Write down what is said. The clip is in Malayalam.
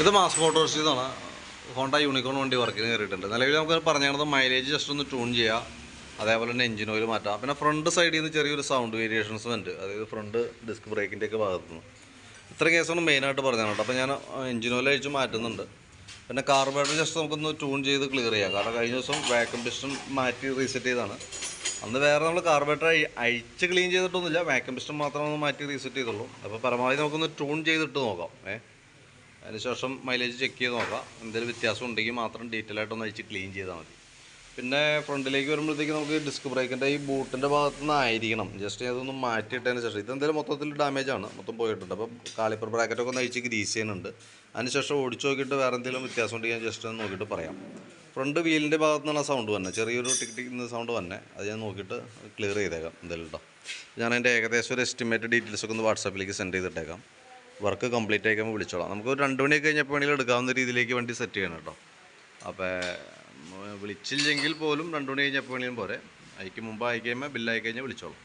ഇത് മാസ് മോട്ടോഴ്സിന്നാണ് ഹോണ്ട യൂണിക്കോൺ വണ്ടി വർക്കിന് കയറിയിട്ടുണ്ട് നിലവിൽ നമുക്ക് പറഞ്ഞത് മൈലേജ് ജസ്റ്റ് ഒന്ന് ട്യൂൺ ചെയ്യാം. അതേപോലെ തന്നെ എഞ്ചിൻ ഓയിൽ മാറ്റാം. പിന്നെ ഫ്രണ്ട് സൈഡിൽ നിന്ന് ചെറിയൊരു സൗണ്ട് വേരിയേഷൻസ് ഉണ്ട്. അതായത് ഫ്രണ്ട് ഡിസ്ക് ബ്രേക്കിന്റെ ഒക്കെ ഭാഗത്തു നിന്ന് ഇത്ര കേസാണ് മെയിനായിട്ട് പറഞ്ഞത് കേട്ടോ. അപ്പോൾ ഞാൻ എഞ്ചിൻ ഓയിൽ അഴിച്ച് മാറ്റുന്നുണ്ട്. പിന്നെ കാർബറേറ്റർ ജസ്റ്റ് നമുക്കൊന്ന് ട്യൂൺ ചെയ്ത് ക്ലിയർ ചെയ്യാം. കാരണം കഴിഞ്ഞ ദിവസം വാക്യൂം പിസ്റ്റൺ മാറ്റി റീസെറ്റ് ചെയ്താണ് അന്ന് വേറെ നമ്മൾ കാർബറേറ്റർ അഴിച്ച് ക്ലീൻ ചെയ്തിട്ടൊന്നുമില്ല. വാക്യൂം പിസ്റ്റൺ മാത്രമേ ഒന്ന് മാറ്റി റീസെറ്റ് ചെയ്തുള്ളൂ. അപ്പോൾ പരമാവധി നമുക്കൊന്ന് ട്യൂൺ ചെയ്തിട്ട് നോക്കാം. ഏ? അതിനുശേഷം മൈലേജ് ചെക്ക് ചെയ്ത് നോക്കാം. എന്തെങ്കിലും വ്യത്യാസം ഉണ്ടെങ്കിൽ മാത്രം ഡീറ്റെയിൽ ആയിട്ടൊന്ന് അഴിച്ച് ക്ലീൻ ചെയ്താൽ മതി. പിന്നെ ഫ്രണ്ടിലേക്ക് വരുമ്പോഴത്തേക്ക് നമുക്ക് ഡിസ്ക് ബ്രേക്കിന്റെ ഈ ബൂട്ടിന്റെ ഭാഗത്തു നിന്നായിരിക്കണം ജസ്റ്റ് അതൊന്ന് മാറ്റിയിട്ടതിന് ശേഷം. ഇതെന്തായാലും മൊത്തത്തിൽ ഡാമേജ് ആണ്. മൊത്തം പോയിട്ടുണ്ട്. അപ്പം കാലിപ്പർ ബ്രാക്കറ്റൊക്കെ ഒന്ന് അഴിച്ച് ഗ്രീസ് ചെയ്യുന്നുണ്ട്. അതിനുശേഷം ഓടിച്ചു നോക്കിയിട്ട് വേറെ എന്തെങ്കിലും വ്യത്യാസം ഉണ്ടെങ്കിൽ ഞാൻ ജസ്റ്റ് ഒന്ന് നോക്കിയിട്ട് പറയാം. ഫ്രണ്ട് വീലിന്റെ ഭാഗത്തു നിന്നുള്ള സൗണ്ട് വന്നെ. ചെറിയൊരു ടിക് ടിക് സൗണ്ട് വന്നെ. അത് ഞാൻ നോക്കിയിട്ട് ക്ലിയർ ചെയ്തേക്കാം. എന്തായാലും കേട്ടോ ഞാൻ അതിന്റെ ഏകദേശം ഒരു എസ്റ്റിമേറ്റ് ഡീറ്റെയിൽസൊക്കെ ഒന്ന് വാട്സാപ്പിലേക്ക് സെൻഡ് ചെയ്തിട്ടേക്കാം. വർക്ക് കംപ്ലീറ്റ് ആയിക്കുമ്പോൾ വിളിച്ചോളാം. നമുക്ക് ഒരു രണ്ട് മണിയൊക്കെ കഴിഞ്ഞപ്പോൾ വേണമെങ്കിൽ എടുക്കാവുന്ന രീതിയിലേക്ക് വണ്ടി സെറ്റ് ചെയ്യണം കേട്ടോ. അപ്പോൾ വിളിച്ചില്ലെങ്കിൽ പോലും രണ്ട് മണി കഴിഞ്ഞപ്പോൾ വേണമെങ്കിലും പോരെ. അതിക്ക് മുമ്പ് ആയി കഴിയുമ്പോൾ ബില്ലായി കഴിഞ്ഞാൽ വിളിച്ചോളാം.